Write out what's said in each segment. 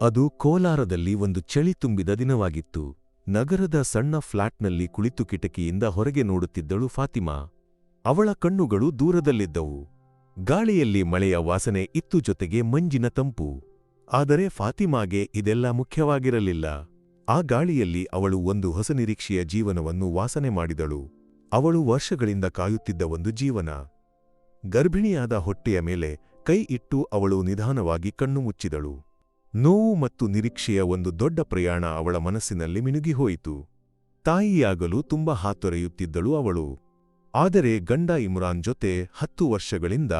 ಅದು ಕೋಲಾರದಲ್ಲಿ ಒಂದು ಚಳಿ ತುಂಬಿದ ದಿನವಾಗಿತ್ತು. ನಗರದ ಸಣ್ಣ ಫ್ಲಾಟ್ನಲ್ಲಿ ಕುಳಿತು ಕಿಟಕಿಯಿಂದ ಹೊರಗೆ ನೋಡುತ್ತಿದ್ದಳು ಫಾತಿಮಾ. ಅವಳ ಕಣ್ಣುಗಳು ದೂರದಲ್ಲಿದ್ದವು. ಗಾಳಿಯಲ್ಲಿ ಮಳೆಯ ವಾಸನೆ ಇತ್ತು ಜೊತೆಗೆ ಮಂಜಿನ ತಂಪು. ಆದರೆ ಫಾತಿಮಾಗೆ ಇದೆಲ್ಲ ಮುಖ್ಯವಾಗಿರಲಿಲ್ಲ. ಆ ಗಾಳಿಯಲ್ಲಿ ಅವಳು ಒಂದು ಹೊಸ ನಿರೀಕ್ಷೆಯ ಜೀವನವನ್ನು ವಾಸನೆ ಮಾಡಿದಳು. ಅವಳು ವರ್ಷಗಳಿಂದ ಕಾಯುತ್ತಿದ್ದ ಒಂದು ಜೀವನ. ಗರ್ಭಿಣಿಯಾದ ಹೊಟ್ಟೆಯ ಮೇಲೆ ಕೈ ಇಟ್ಟು ಅವಳು ನಿಧಾನವಾಗಿ ಕಣ್ಣು ಮುಚ್ಚಿದಳು. ನೋವು ಮತ್ತು ನಿರೀಕ್ಷೆಯ ಒಂದು ದೊಡ್ಡ ಪ್ರಯಾಣ ಅವಳ ಮನಸ್ಸಿನಲ್ಲಿ ಮಿನುಗಿಹೋಯಿತು. ತಾಯಿಯಾಗಲು ತುಂಬ ಹಾತೊರೆಯುತ್ತಿದ್ದಳು ಅವಳು. ಆದರೆ ಗಂಡ ಇಮ್ರಾನ್ ಜೊತೆ ಹತ್ತು ವರ್ಷಗಳಿಂದ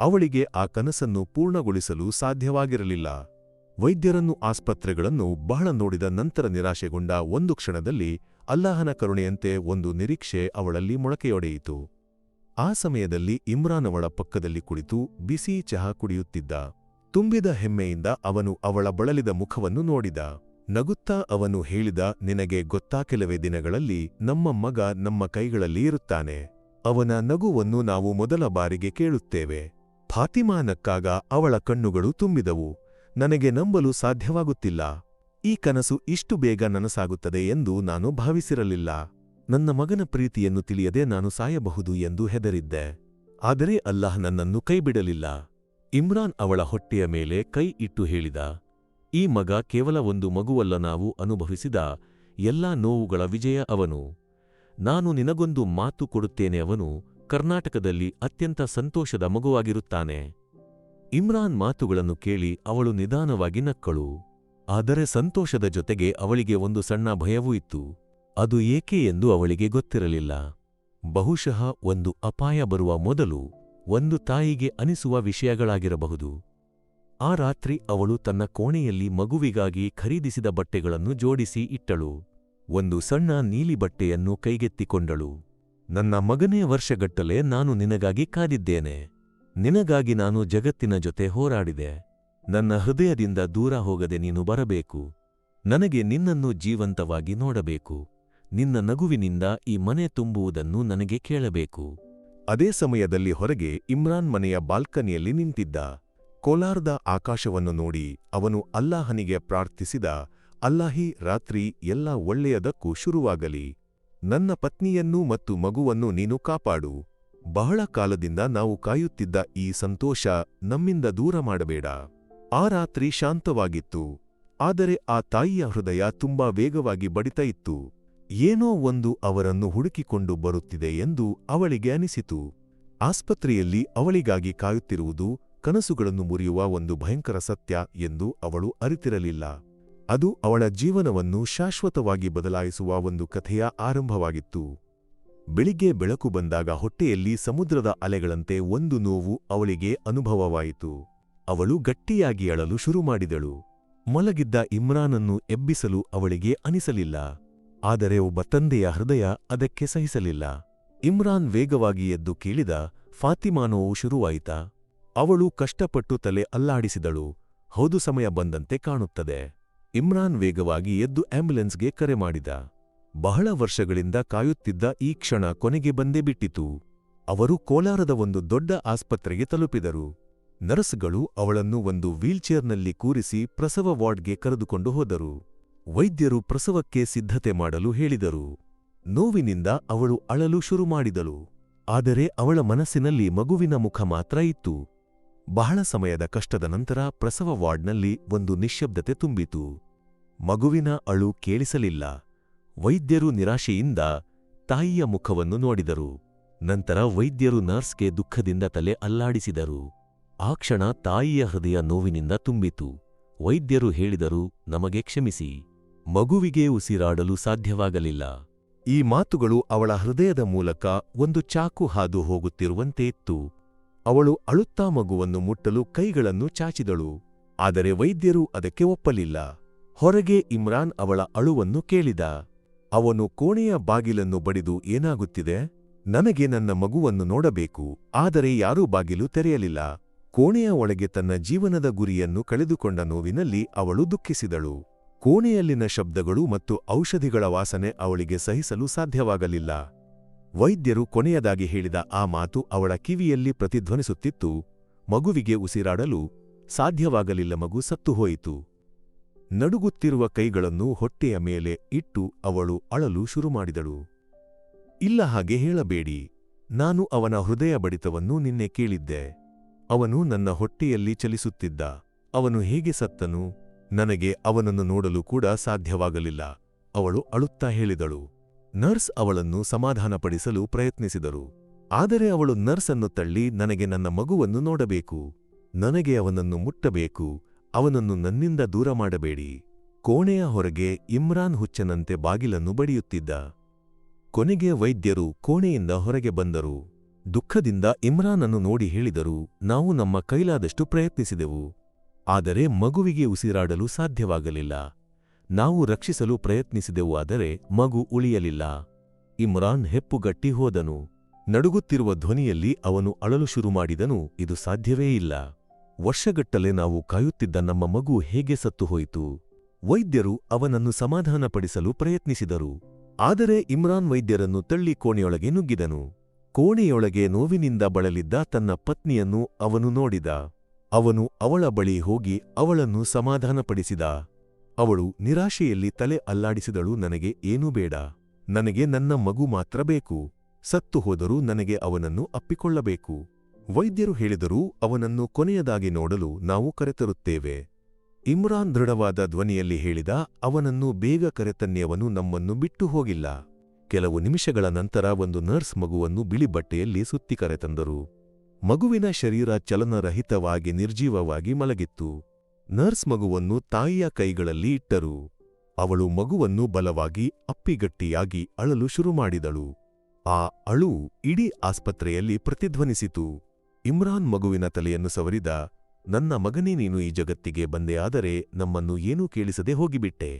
ಅವಳಿಗೆ ಆ ಕನಸನ್ನು ಪೂರ್ಣಗೊಳಿಸಲು ಸಾಧ್ಯವಾಗಿರಲಿಲ್ಲ. ವೈದ್ಯರನ್ನು ಆಸ್ಪತ್ರೆಗಳನ್ನು ಬಹಳ ನೋಡಿದ ನಂತರ ನಿರಾಶೆಗೊಂಡ ಒಂದು ಕ್ಷಣದಲ್ಲಿ ಅಲ್ಲಾಹನ ಕರುಣೆಯಂತೆ ಒಂದು ನಿರೀಕ್ಷೆ ಅವಳಲ್ಲಿ ಮೊಳಕೆಯೊಡೆಯಿತು. ಆ ಸಮಯದಲ್ಲಿ ಇಮ್ರಾನ್ ಅವಳ ಪಕ್ಕದಲ್ಲಿ ಕುಳಿತು ಬಿಸಿ ಚಹಾ ಕುಡಿಯುತ್ತಿದ್ದ. ತುಂಬಿದ ಹೆಮ್ಮೆಯಿಂದ ಅವನು ಅವಳ ಬಳಲಿದ ಮುಖವನ್ನು ನೋಡಿದ. ನಗುತ್ತಾ ಅವನು ಹೇಳಿದ, ನಿನಗೆ ಗೊತ್ತಾ ಕೆಲವೇ ದಿನಗಳಲ್ಲಿ ನಮ್ಮ ಮಗ ನಮ್ಮ ಕೈಗಳಲ್ಲಿ ಇರುತ್ತಾನೆ. ಅವನ ನಗುವನ್ನು ನಾವು ಮೊದಲ ಬಾರಿಗೆ ಕೇಳುತ್ತೇವೆ. ಫಾತಿಮಾನಕ್ಕಾಗ ಅವಳ ಕಣ್ಣುಗಳು ತುಂಬಿದವು. ನನಗೆ ನಂಬಲು ಸಾಧ್ಯವಾಗುತ್ತಿಲ್ಲ. ಈ ಕನಸು ಇಷ್ಟು ಬೇಗ ನನಸಾಗುತ್ತದೆ ಎಂದು ನಾನು ಭಾವಿಸಿರಲಿಲ್ಲ. ನನ್ನ ಮಗನ ಪ್ರೀತಿಯನ್ನು ತಿಳಿಯದೆ ನಾನು ಸಾಯಬಹುದು ಎಂದು ಹೆದರಿದ್ದೆ. ಆದರೆ ಅಲ್ಲಾಹ್ ನನ್ನನ್ನು ಕೈಬಿಡಲಿಲ್ಲ. ಇಮ್ರಾನ್ ಅವಳ ಹೊಟ್ಟೆಯ ಮೇಲೆ ಕೈ ಇಟ್ಟು ಹೇಳಿದ, ಈ ಮಗ ಕೇವಲ ಒಂದು ಮಗುವಲ್ಲ ನಾವು ಅನುಭವಿಸಿದ ಎಲ್ಲಾ ನೋವುಗಳ ವಿಜಯ ಅವನು. ನಾನು ನಿನಗೊಂದು ಮಾತು ಕೊಡುತ್ತೇನೆ ಅವನು ಕರ್ನಾಟಕದಲ್ಲಿ ಅತ್ಯಂತ ಸಂತೋಷದ ಮಗುವಾಗಿರುತ್ತಾನೆ. ಇಮ್ರಾನ್ ಮಾತುಗಳನ್ನು ಕೇಳಿ ಅವಳು ನಿಧಾನವಾಗಿ ನಕ್ಕಳು. ಆದರೆ ಸಂತೋಷದ ಜೊತೆಗೆ ಅವಳಿಗೆ ಒಂದು ಸಣ್ಣ ಭಯವೂ ಇತ್ತು. ಅದು ಏಕೆ ಎಂದು ಅವಳಿಗೆ ಗೊತ್ತಿರಲಿಲ್ಲ. ಬಹುಶಃ ಒಂದು ಅಪಾಯ ಬರುವ ಮೊದಲು ಒಂದು ತಾಯಿಗೆ ಅನಿಸುವ ವಿಷಯಗಳಾಗಿರಬಹುದು. ಆ ರಾತ್ರಿ ಅವಳು ತನ್ನ ಕೋಣೆಯಲ್ಲಿ ಮಗುವಿಗಾಗಿ ಖರೀದಿಸಿದ ಬಟ್ಟೆಗಳನ್ನು ಜೋಡಿಸಿ ಇಟ್ಟಳು. ಒಂದು ಸಣ್ಣ ನೀಲಿ ಬಟ್ಟೆಯನ್ನು ಕೈಗೆತ್ತಿಕೊಂಡಳು. ನನ್ನ ಮಗನೇ ವರ್ಷಗಟ್ಟಲೆ ನಾನು ನಿನಗಾಗಿ ಕಾದಿದ್ದೇನೆ. ನಿನಗಾಗಿ ನಾನು ಜಗತ್ತಿನ ಜೊತೆ ಹೋರಾಡಿದೆ. ನನ್ನ ಹೃದಯದಿಂದ ದೂರ ಹೋಗದೆ ನೀನು ಬರಬೇಕು. ನನಗೆ ನಿನ್ನನ್ನು ಜೀವಂತವಾಗಿ ನೋಡಬೇಕು. ನಿನ್ನ ನಗುವಿನಿಂದ ಈ ಮನೆ ತುಂಬುವುದನ್ನು ನನಗೆ ಕೇಳಬೇಕು. ಅದೇ ಸಮಯದಲ್ಲಿ ಹೊರಗೆ ಇಮ್ರಾನ್ ಮನೆಯ ಬಾಲ್ಕನಿಯಲ್ಲಿ ನಿಂತಿದ್ದ ಕೋಲಾರದ ಆಕಾಶವನ್ನು ನೋಡಿ ಅವನು ಅಲ್ಲಾಹನಿಗೆ ಪ್ರಾರ್ಥಿಸಿದ, ಅಲ್ಲಾಹಿ, ರಾತ್ರಿ ಎಲ್ಲ ಒಳ್ಳೆಯದಕ್ಕೂ ಶುರುವಾಗಲಿ. ನನ್ನ ಪತ್ನಿಯನ್ನೂ ಮತ್ತು ಮಗುವನ್ನು ನೀನು ಕಾಪಾಡು. ಬಹಳ ಕಾಲದಿಂದ ನಾವು ಕಾಯುತ್ತಿದ್ದ ಈ ಸಂತೋಷ ನಮ್ಮಿಂದ ದೂರ ಮಾಡಬೇಡ. ಆ ರಾತ್ರಿ ಶಾಂತವಾಗಿತ್ತು. ಆದರೆ ಆ ತಾಯಿಯ ಹೃದಯ ತುಂಬಾ ವೇಗವಾಗಿ ಬಡಿತ ಇತ್ತು ಏನೋ ಒಂದು ಅವರನ್ನು ಹುಡುಕಿಕೊಂಡು ಬರುತ್ತಿದೆ ಎಂದು ಅವಳಿಗೆ ಅನಿಸಿತು. ಆಸ್ಪತ್ರೆಯಲ್ಲಿ ಅವಳಿಗಾಗಿ ಕಾಯುತ್ತಿರುವುದು ಕನಸುಗಳನ್ನು ಮುರಿಯುವ ಒಂದು ಭಯಂಕರ ಸತ್ಯ ಎಂದು ಅವಳು ಅರಿತಿರಲಿಲ್ಲ. ಅದು ಅವಳ ಜೀವನವನ್ನು ಶಾಶ್ವತವಾಗಿ ಬದಲಾಯಿಸುವ ಒಂದು ಕಥೆಯ ಆರಂಭವಾಗಿತ್ತು. ಬೆಳಿಗ್ಗೆ ಬೆಳಕು ಬಂದಾಗ ಹೊಟ್ಟೆಯಲ್ಲಿ ಸಮುದ್ರದ ಅಲೆಗಳಂತೆ ಒಂದು ನೋವು ಅವಳಿಗೆ ಅನುಭವವಾಯಿತು. ಅವಳು ಗಟ್ಟಿಯಾಗಿ ಅಳಲು ಶುರುಮಾಡಿದಳು ಮಲಗಿದ್ದ ಇಮ್ರಾನನ್ನು ಎಬ್ಬಿಸಲು ಅವಳಿಗೆ ಅನಿಸಲಿಲ್ಲ. ಆದರೆ ಒಬ್ಬ ತಂದೆಯ ಹೃದಯ ಅದಕ್ಕೆ ಸಹಿಸಲಿಲ್ಲ. ಇಮ್ರಾನ್ ವೇಗವಾಗಿ ಎದ್ದು ಕೇಳಿದ ಫಾತಿಮಾ ನೋವು ಶುರುವಾಯಿತಾ? ಅವಳು ಕಷ್ಟಪಟ್ಟು ತಲೆ ಅಲ್ಲಾಡಿಸಿದಳು. ಹೌದು, ಸಮಯ ಬಂದಂತೆ ಕಾಣುತ್ತದೆ. ಇಮ್ರಾನ್ ವೇಗವಾಗಿ ಎದ್ದು ಆಂಬ್ಯುಲೆನ್ಸ್ಗೆ ಕರೆ ಮಾಡಿದ. ಬಹಳ ವರ್ಷಗಳಿಂದ ಕಾಯುತ್ತಿದ್ದ ಈ ಕ್ಷಣ ಕೊನೆಗೆ ಬಂದೇ ಬಿಟ್ಟಿತು. ಅವರು ಕೋಲಾರದ ಒಂದು ದೊಡ್ಡ ಆಸ್ಪತ್ರೆಗೆ ತಲುಪಿದರು. ನರ್ಸ್ಗಳು ಅವಳನ್ನು ಒಂದು ವೀಲ್ಚೇರ್ನಲ್ಲಿ ಕೂರಿಸಿ ಪ್ರಸವ ವಾರ್ಡ್ಗೆ ಕರೆದುಕೊಂಡು ಹೋದರು. ವೈದ್ಯರು ಪ್ರಸವಕ್ಕೆ ಸಿದ್ಧತೆ ಮಾಡಲು ಹೇಳಿದರು. ನೋವಿನಿಂದ ಅವಳು ಅಳಲು ಶುರುಮಾಡಿದಳು ಆದರೆ ಅವಳ ಮನಸ್ಸಿನಲ್ಲಿ ಮಗುವಿನ ಮುಖ ಮಾತ್ರ ಇತ್ತು. ಬಹಳ ಸಮಯದ ಕಷ್ಟದ ನಂತರ ಪ್ರಸವ ವಾರ್ಡ್ನಲ್ಲಿ ಒಂದು ನಿಶ್ಶಬ್ದತೆ ತುಂಬಿತು. ಮಗುವಿನ ಅಳು ಕೇಳಿಸಲಿಲ್ಲ. ವೈದ್ಯರು ನಿರಾಶೆಯಿಂದ ತಾಯಿಯ ಮುಖವನ್ನು ನೋಡಿದರು. ನಂತರ ವೈದ್ಯರು ನರ್ಸ್ಗೆ ದುಃಖದಿಂದ ತಲೆ ಅಲ್ಲಾಡಿಸಿದರು. ಆ ಕ್ಷಣ ತಾಯಿಯ ಹೃದಯ ನೋವಿನಿಂದ ತುಂಬಿತು. ವೈದ್ಯರು ಹೇಳಿದರು, ನಮಗೆ ಕ್ಷಮಿಸಿ. ಮಗುವಿಗೆ ಉಸಿರಾಡಲು ಸಾಧ್ಯವಾಗಲಿಲ್ಲ. ಈ ಮಾತುಗಳು ಅವಳ ಹೃದಯದ ಮೂಲಕ ಒಂದು ಚಾಕು ಹಾದು ಹೋಗುತ್ತಿರುವಂತೆ ಇತ್ತು. ಅವಳು ಅಳುತ್ತಾ ಮಗುವನ್ನು ಮುಟ್ಟಲು ಕೈಗಳನ್ನು ಚಾಚಿದಳು. ಆದರೆ ವೈದ್ಯರು ಅದಕ್ಕೆ ಒಪ್ಪಲಿಲ್ಲ. ಹೊರಗೆ ಇಮ್ರಾನ್ ಅವಳ ಅಳುವನ್ನು ಕೇಳಿದ. ಅವನು ಕೋಣೆಯ ಬಾಗಿಲನ್ನು ಬಡಿದು ಏನಾಗುತ್ತಿದೆ? ನನಗೆ ನನ್ನ ಮಗುವನ್ನು ನೋಡಬೇಕು. ಆದರೆ ಯಾರೂ ಬಾಗಿಲು ತೆರೆಯಲಿಲ್ಲ. ಕೋಣೆಯ ಒಳಗೆ ತನ್ನ ಜೀವನದ ಗುರಿಯನ್ನು ಕಳೆದುಕೊಂಡ ನೋವಿನಲ್ಲಿ ಅವಳು ದುಃಖಿಸಿದಳು. ಕೋಣೆಯಲ್ಲಿನ ಶಬ್ದಗಳು ಮತ್ತು ಔಷಧಿಗಳ ವಾಸನೆ ಅವಳಿಗೆ ಸಹಿಸಲು ಸಾಧ್ಯವಾಗಲಿಲ್ಲ. ವೈದ್ಯರು ಕೊನೆಯದಾಗಿ ಹೇಳಿದ ಆ ಮಾತು ಅವಳ ಕಿವಿಯಲ್ಲಿ ಪ್ರತಿಧ್ವನಿಸುತ್ತಿತ್ತು. ಮಗುವಿಗೆ ಉಸಿರಾಡಲು ಸಾಧ್ಯವಾಗಲಿಲ್ಲ, ಮಗು ಸತ್ತು ಹೋಯಿತು. ನಡುಗುತ್ತಿರುವ ಕೈಗಳನ್ನು ಹೊಟ್ಟೆಯ ಮೇಲೆ ಇಟ್ಟು ಅವಳು ಅಳಲು ಶುರುಮಾಡಿದಳು ಇಲ್ಲ, ಹಾಗೆ ಹೇಳಬೇಡಿ. ನಾನು ಅವನ ಹೃದಯ ಬಡಿತವನ್ನು ನಿನ್ನೆ ಕೇಳಿದ್ದೆ. ಅವನು ನನ್ನ ಹೊಟ್ಟೆಯಲ್ಲಿ ಚಲಿಸುತ್ತಿದ್ದ. ಅವನು ಹೇಗೆ ಸತ್ತನು? ನನಗೆ ಅವನನ್ನು ನೋಡಲು ಕೂಡ ಸಾಧ್ಯವಾಗಲಿಲ್ಲ. ಅವಳು ಅಳುತ್ತಾ ಹೇಳಿದಳು. ನರ್ಸ್ ಅವಳನ್ನು ಸಮಾಧಾನಪಡಿಸಲು ಪ್ರಯತ್ನಿಸಿದರು. ಆದರೆ ಅವಳು ನರ್ಸ್ ಅನ್ನು ತಳ್ಳಿ ನನಗೆ ನನ್ನ ಮಗುವನ್ನು ನೋಡಬೇಕು. ನನಗೆ ಅವನನ್ನು ಮುಟ್ಟಬೇಕು. ಅವನನ್ನು ನನ್ನಿಂದ ದೂರ ಮಾಡಬೇಡಿ. ಕೋಣೆಯ ಹೊರಗೆ ಇಮ್ರಾನ್ ಹುಚ್ಚನಂತೆ ಬಾಗಿಲನ್ನು ಬಡಿಯುತ್ತಿದ್ದ. ಕೊನೆಗೆ ವೈದ್ಯರು ಕೋಣೆಯಿಂದ ಹೊರಗೆ ಬಂದರು. ದುಃಖದಿಂದ ಇಮ್ರಾನನ್ನು ನೋಡಿ ಹೇಳಿದರು, ನಾವು ನಮ್ಮ ಕೈಲಾದಷ್ಟು ಪ್ರಯತ್ನಿಸಿದೆವು. ಆದರೆ ಮಗುವಿಗೆ ಉಸಿರಾಡಲು ಸಾಧ್ಯವಾಗಲಿಲ್ಲ. ನಾವು ರಕ್ಷಿಸಲು ಪ್ರಯತ್ನಿಸಿದೆವು ಆದರೆ ಮಗು ಉಳಿಯಲಿಲ್ಲ. ಇಮ್ರಾನ್ ಹೆಪ್ಪುಗಟ್ಟಿ ಹೋದನು. ನಡುಗುತ್ತಿರುವ ಧ್ವನಿಯಲ್ಲಿ ಅವನು ಅಳಲು ಶುರುಮಾಡಿದನು ಇದು ಸಾಧ್ಯವೇ ಇಲ್ಲ. ವರ್ಷಗಟ್ಟಲೆ ನಾವು ಕಾಯುತ್ತಿದ್ದ ನಮ್ಮ ಮಗು ಹೇಗೆ ಸತ್ತು ಹೋಯಿತು? ವೈದ್ಯರು ಅವನನ್ನು ಸಮಾಧಾನಪಡಿಸಲು ಪ್ರಯತ್ನಿಸಿದರು. ಆದರೆ ಇಮ್ರಾನ್ ವೈದ್ಯರನ್ನು ತಳ್ಳಿ ಕೋಣೆಯೊಳಗೆ ನುಗ್ಗಿದನು. ಕೋಣೆಯೊಳಗೆ ನೋವಿನಿಂದ ಬಳಲಿದ್ದ ತನ್ನ ಪತ್ನಿಯನ್ನು ಅವನು ನೋಡಿದ. ಅವನು ಅವಳ ಬಳಿ ಹೋಗಿ ಅವಳನ್ನು ಸಮಾಧಾನಪಡಿಸಿದ. ಅವಳು ನಿರಾಶೆಯಲ್ಲಿ ತಲೆ ಅಲ್ಲಾಡಿಸಿದಳು, ನನಗೆ ಏನೂ ಬೇಡ, ನನಗೆ ನನ್ನ ಮಗು ಮಾತ್ರ ಬೇಕು, ಸತ್ತು ಹೋದರೂ ನನಗೆ ಅವನನ್ನು ಅಪ್ಪಿಕೊಳ್ಳಬೇಕು. ವೈದ್ಯರು ಹೇಳಿದರೂ ಅವನನ್ನು ಕೊನೆಯದಾಗಿ ನೋಡಲು ನಾವು ಕರೆತರುತ್ತೇವೆ. ಇಮ್ರಾನ್ ದೃಢವಾದ ಧ್ವನಿಯಲ್ಲಿ ಹೇಳಿದ, ಅವನನ್ನು ಬೇಗ ಕರೆತನ್ನಿಯವನು ನಮ್ಮನ್ನು ಬಿಟ್ಟು ಹೋಗಿಲ್ಲ. ಕೆಲವು ನಿಮಿಷಗಳ ನಂತರ ಒಂದು ನರ್ಸ್ ಮಗುವನ್ನು ಬಿಳಿ ಬಟ್ಟೆಯಲ್ಲಿ ಸುತ್ತಿ ಕರೆತಂದರು. ಮಗುವಿನ ಶರೀರ ಚಲನರಹಿತವಾಗಿ ನಿರ್ಜೀವವಾಗಿ ಮಲಗಿತ್ತು. ನರ್ಸ್ ಮಗುವನ್ನು ತಾಯಿಯ ಕೈಗಳಲ್ಲಿ ಇಟ್ಟರು. ಅವಳು ಮಗುವನ್ನು ಬಲವಾಗಿ, ಅಪ್ಪಿಗಟ್ಟಿಯಾಗಿ ಅಳಲು ಶುರುಮಾಡಿದಳು ಆ ಅಳು ಇಡೀ ಆಸ್ಪತ್ರೆಯಲ್ಲಿ ಪ್ರತಿಧ್ವನಿಸಿತು. ಇಮ್ರಾನ್ ಮಗುವಿನ ತಲೆಯನ್ನು ಸವರಿದ, ನನ್ನ ಮಗನೇ, ನೀನು ಈ ಜಗತ್ತಿಗೆ ಬಂದೆಯಾದರೆ ನಮ್ಮನ್ನು ಏನೂ ಕೇಳಿಸದೆ ಹೋಗಿಬಿಟ್ಟೆ.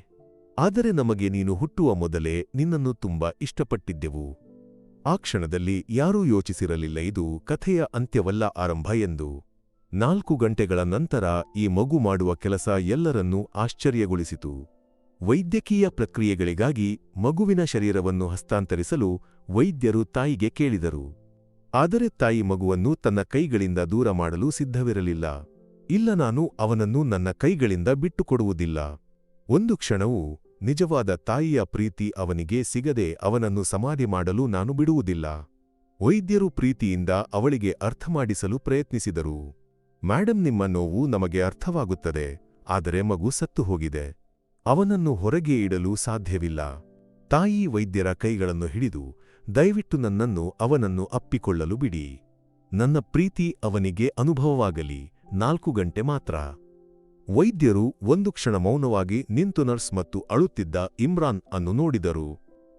ಆದರೆ ನಮಗೆ ನೀನು ಹುಟ್ಟುವ ಮೊದಲೇ ನಿನ್ನನ್ನು ತುಂಬಾ ಇಷ್ಟಪಟ್ಟಿದ್ದೆವು. ಆ ಕ್ಷಣದಲ್ಲಿ ಯಾರೂ ಯೋಚಿಸಿರಲಿಲ್ಲ ಇದು ಕಥೆಯ ಅಂತ್ಯವಲ್ಲ ಆರಂಭ ಎಂದು. ನಾಲ್ಕು ಗಂಟೆಗಳ ನಂತರ ಈ ಮಗು ಮಾಡುವ ಕೆಲಸ ಎಲ್ಲರನ್ನೂ ಆಶ್ಚರ್ಯಗೊಳಿಸಿತು. ವೈದ್ಯಕೀಯ ಪ್ರಕ್ರಿಯೆಗಳಿಗಾಗಿ ಮಗುವಿನ ಶರೀರವನ್ನು ಹಸ್ತಾಂತರಿಸಲು ವೈದ್ಯರು ತಾಯಿಗೆ ಕೇಳಿದರು. ಆದರೆ ತಾಯಿ ಮಗುವನ್ನು ತನ್ನ ಕೈಗಳಿಂದ ದೂರ ಮಾಡಲು ಸಿದ್ಧವಿರಲಿಲ್ಲ. ಇಲ್ಲ ನಾನು ಅವನನ್ನು ನನ್ನ ಕೈಗಳಿಂದ ಬಿಟ್ಟುಕೊಡುವುದಿಲ್ಲ. ಒಂದು ಕ್ಷಣವೂ ನಿಜವಾದ ತಾಯಿಯ ಪ್ರೀತಿ ಅವನಿಗೆ ಸಿಗದೆ ಅವನನ್ನು ಸಮಾಧಿ ಮಾಡಲು ನಾನು ಬಿಡುವುದಿಲ್ಲ. ವೈದ್ಯರು ಪ್ರೀತಿಯಿಂದ ಅವಳಿಗೆ ಅರ್ಥ ಮಾಡಿಸಲು ಪ್ರಯತ್ನಿಸಿದರು. ಮ್ಯಾಡಂ ನಿಮ್ಮ ನೋವು ನಮಗೆ ಅರ್ಥವಾಗುತ್ತದೆ, ಆದರೆ ಮಗು ಸತ್ತು ಹೋಗಿದೆ. ಅವನನ್ನು ಹೊರಗೆ ಇಡಲು ಸಾಧ್ಯವಿಲ್ಲ. ತಾಯಿ ವೈದ್ಯರ ಕೈಗಳನ್ನು ಹಿಡಿದು, ದಯವಿಟ್ಟು ನನ್ನನ್ನು ಅವನನ್ನು ಅಪ್ಪಿಕೊಳ್ಳಲು ಬಿಡಿ. ನನ್ನ ಪ್ರೀತಿ ಅವನಿಗೆ ಅನುಭವವಾಗಲಿ, ನಾಲ್ಕು ಗಂಟೆ ಮಾತ್ರ. ವೈದ್ಯರು ಒಂದು ಕ್ಷಣ ಮೌನವಾಗಿ ನಿಂತು ನರ್ಸ್ ಮತ್ತು ಅಳುತ್ತಿದ್ದ ಇಮ್ರಾನ್ ಅನ್ನು ನೋಡಿದರು.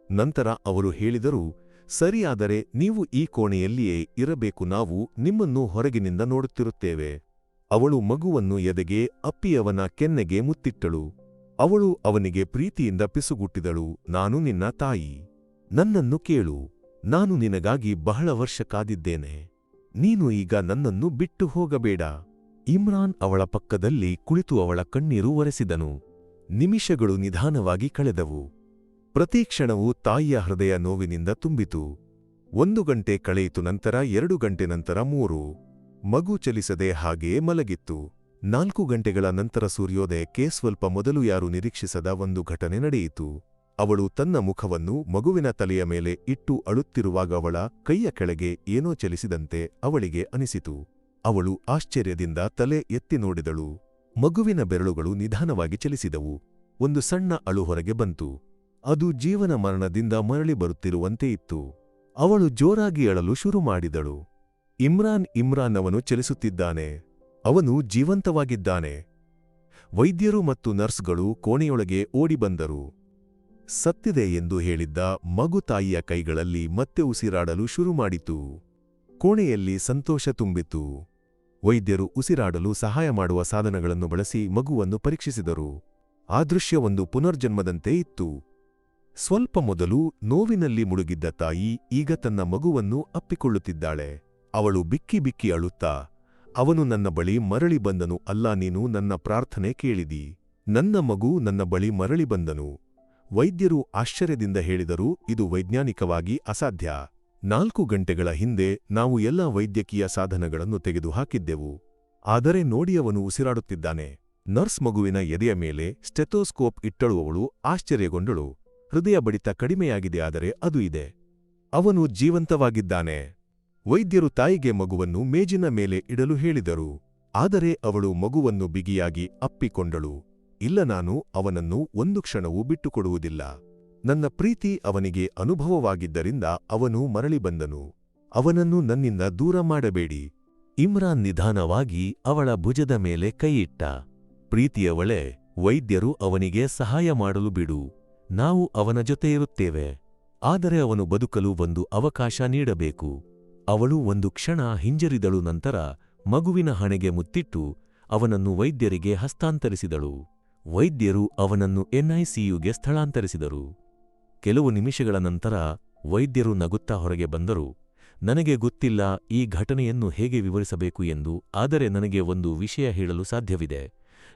ನಂತರ ಅವರು ಹೇಳಿದರು, ಸರಿಯಾದರೆ ನೀವು ಈ ಕೋಣೆಯಲ್ಲಿಯೇ ಇರಬೇಕು, ನಾವು ನಿಮ್ಮನ್ನು ಹೊರಗಿನಿಂದ ನೋಡುತ್ತಿರುತ್ತೇವೆ. ಅವಳು ಮಗುವನ್ನು ಎದೆಗೆ, ಅಪ್ಪಿಯವನ ಕೆನ್ನೆಗೆ ಮುತ್ತಿಟ್ಟಳು. ಅವಳು ಅವನಿಗೆ ಪ್ರೀತಿಯಿಂದ ಪಿಸುಗುಟ್ಟಿದಳು, ನಾನು ನಿನ್ನ ತಾಯಿ. ನನ್ನನ್ನು ಕೇಳು. ನಾನು ನಿನಗಾಗಿ ಬಹಳ ವರ್ಷ ಕಾದಿದ್ದೇನೆ. ನೀನು ಈಗ ನನ್ನನ್ನು ಬಿಟ್ಟು ಹೋಗಬೇಡ. ಇಮ್ರಾನ್ ಅವಳ ಪಕ್ಕದಲ್ಲಿ ಕುಳಿತು ಅವಳ ಕಣ್ಣೀರು ಒರೆಸಿದನು. ನಿಮಿಷಗಳು ನಿಧಾನವಾಗಿ ಕಳೆದವು. ಪ್ರತಿ ಕ್ಷಣವೂ ತಾಯಿಯ ಹೃದಯ ನೋವಿನಿಂದ ತುಂಬಿತು. ಒಂದು ಗಂಟೆ ಕಳೆಯಿತು ನಂತರ ಎರಡು ಗಂಟೆ ನಂತರ ಮೂರು. ಮಗು ಚಲಿಸದೆ ಹಾಗೆಯೇ ಮಲಗಿತ್ತು. ನಾಲ್ಕು ಗಂಟೆಗಳ ನಂತರ ಸೂರ್ಯೋದಯಕ್ಕೆ ಸ್ವಲ್ಪ ಮೊದಲು ಯಾರು ನಿರೀಕ್ಷಿಸದ ಒಂದು ಘಟನೆ ನಡೆಯಿತು. ಅವಳು ತನ್ನ ಮುಖವನ್ನು ಮಗುವಿನ ತಲೆಯ ಮೇಲೆ ಇಟ್ಟು ಅಳುತ್ತಿರುವಾಗ ಅವಳ ಕೈಯ ಕೆಳಗೆ ಏನೋ ಚಲಿಸಿದಂತೆ ಅವಳಿಗೆ ಅನಿಸಿತು. ಅವಳು ಆಶ್ಚರ್ಯದಿಂದ ತಲೆ ಎತ್ತಿ ನೋಡಿದಳು. ಮಗುವಿನ ಬೆರಳುಗಳು ನಿಧಾನವಾಗಿ ಚಲಿಸಿದವು. ಒಂದು ಸಣ್ಣ ಅಳು ಹೊರಗೆ ಬಂತು. ಅದು ಜೀವನ ಮರಣದಿಂದ ಮರಳಿ ಬರುತ್ತಿರುವಂತೆ ಇತ್ತು. ಅವಳು ಜೋರಾಗಿ ಅಳಲು ಶುರು ಮಾಡಿದಳು. ಇಮ್ರಾನ್ ಇಮ್ರಾನ್ ಅವನು ಚಲಿಸುತ್ತಿದ್ದಾನೆ. ಅವನು ಜೀವಂತವಾಗಿದ್ದಾನೆ. ವೈದ್ಯರು ಮತ್ತು ನರ್ಸ್ಗಳು ಕೋಣೆಯೊಳಗೆ ಓಡಿಬಂದರು ಸತ್ತಿದೆ ಎಂದು ಹೇಳಿದ್ದ ಮಗು ತಾಯಿಯ ಕೈಗಳಲ್ಲಿ ಮತ್ತೆ ಉಸಿರಾಡಲು ಶುರುಮಾಡಿತು ಕೋಣೆಯಲ್ಲಿ ಸಂತೋಷ ತುಂಬಿತು. ವೈದ್ಯರು ಉಸಿರಾಡಲು ಸಹಾಯ ಮಾಡುವ ಸಾಧನಗಳನ್ನು ಬಳಸಿ ಮಗುವನ್ನು ಪರೀಕ್ಷಿಸಿದರು. ಆ ದೃಶ್ಯ ಒಂದು ಪುನರ್ಜನ್ಮದಂತೆ ಇತ್ತು. ಸ್ವಲ್ಪ ಮೊದಲು ನೋವಿನಲ್ಲಿ ಮುಳುಗಿದ್ದ ತಾಯಿ ಈಗ ತನ್ನ ಮಗುವನ್ನು ಅಪ್ಪಿಕೊಳ್ಳುತ್ತಿದ್ದಾಳೆ. ಅವಳು ಬಿಕ್ಕಿ ಬಿಕ್ಕಿ ಅಳುತ್ತಾ, ಅವನು ನನ್ನ ಬಳಿ ಮರಳಿ ಬಂದನು, ಅಲ್ಲ, ನೀನು ನನ್ನ ಪ್ರಾರ್ಥನೆ ಕೇಳಿದಿ. ನನ್ನ ಮಗು ನನ್ನ ಬಳಿ ಮರಳಿ ಬಂದನು. ವೈದ್ಯರು ಆಶ್ಚರ್ಯದಿಂದ ಹೇಳಿದರು, ಇದು ವೈಜ್ಞಾನಿಕವಾಗಿ ಅಸಾಧ್ಯ. ನಾಲ್ಕು ಗಂಟೆಗಳ ಹಿಂದೆ ನಾವು ಎಲ್ಲ ವೈದ್ಯಕೀಯ ಸಾಧನಗಳನ್ನು ತೆಗೆದುಹಾಕಿದ್ದೆವು. ಆದರೆ ನೋಡಿಯವನು ಉಸಿರಾಡುತ್ತಿದ್ದಾನೆ. ನರ್ಸ್ ಮಗುವಿನ ಎದೆಯ ಮೇಲೆ ಸ್ಟೆಥೋಸ್ಕೋಪ್ ಇಟ್ಟಳುವವಳು ಆಶ್ಚರ್ಯಗೊಂಡಳು. ಹೃದಯ ಬಡಿತ ಕಡಿಮೆಯಾಗಿದೆ ಆದರೆ ಅದು ಇದೆ. ಅವನು ಜೀವಂತವಾಗಿದ್ದಾನೆ. ವೈದ್ಯರು ತಾಯಿಗೆ ಮಗುವನ್ನು ಮೇಜಿನ ಮೇಲೆ ಇಡಲು ಹೇಳಿದರು. ಆದರೆ ಅವಳು ಮಗುವನ್ನು ಬಿಗಿಯಾಗಿ ಅಪ್ಪಿಕೊಂಡಳು. ಇಲ್ಲ ನಾನು ಅವನನ್ನು ಒಂದು ಕ್ಷಣವೂ ಬಿಟ್ಟುಕೊಡುವುದಿಲ್ಲ. ನನ್ನ ಪ್ರೀತಿ ಅವನಿಗೆ ಅನುಭವವಾಗಿದ್ದರಿಂದ ಅವನು ಮರಳಿ ಬಂದನು. ಅವನನ್ನು ನನ್ನಿಂದ ದೂರ ಮಾಡಬೇಡಿ. ಇಮ್ರಾನ್ ನಿಧಾನವಾಗಿ ಅವಳ ಭುಜದ ಮೇಲೆ ಕೈಯಿಟ್ಟ. ಪ್ರೀತಿಯವಳೆ, ವೈದ್ಯರು ಅವನಿಗೆ ಸಹಾಯ ಮಾಡಲು ಬಿಡು. ನಾವು ಅವನ ಜೊತೆ ಇರುತ್ತೇವೆ. ಆದರೆ ಅವನು ಬದುಕಲು ಒಂದು ಅವಕಾಶ ನೀಡಬೇಕು. ಅವಳು ಒಂದು ಕ್ಷಣ ಹಿಂಜರಿದಳು ನಂತರ ಮಗುವಿನ ಹಣೆಗೆ ಮುತ್ತಿಟ್ಟು ಅವನನ್ನು ವೈದ್ಯರಿಗೆ ಹಸ್ತಾಂತರಿಸಿದಳು. ವೈದ್ಯರು ಅವನನ್ನು ಎನ್ಐಸಿಯುಗೆ ಸ್ಥಳಾಂತರಿಸಿದರು. ಕೆಲವು ನಿಮಿಷಗಳ ನಂತರ ವೈದ್ಯರು ನಗುತ್ತಾ ಹೊರಗೆ ಬಂದರು. ನನಗೆ ಗೊತ್ತಿಲ್ಲ ಈ ಘಟನೆಯನ್ನು ಹೇಗೆ ವಿವರಿಸಬೇಕು ಎಂದು, ಆದರೆ ನನಗೆ ಒಂದು ವಿಷಯ ಹೇಳಲು ಸಾಧ್ಯವಿದೆ.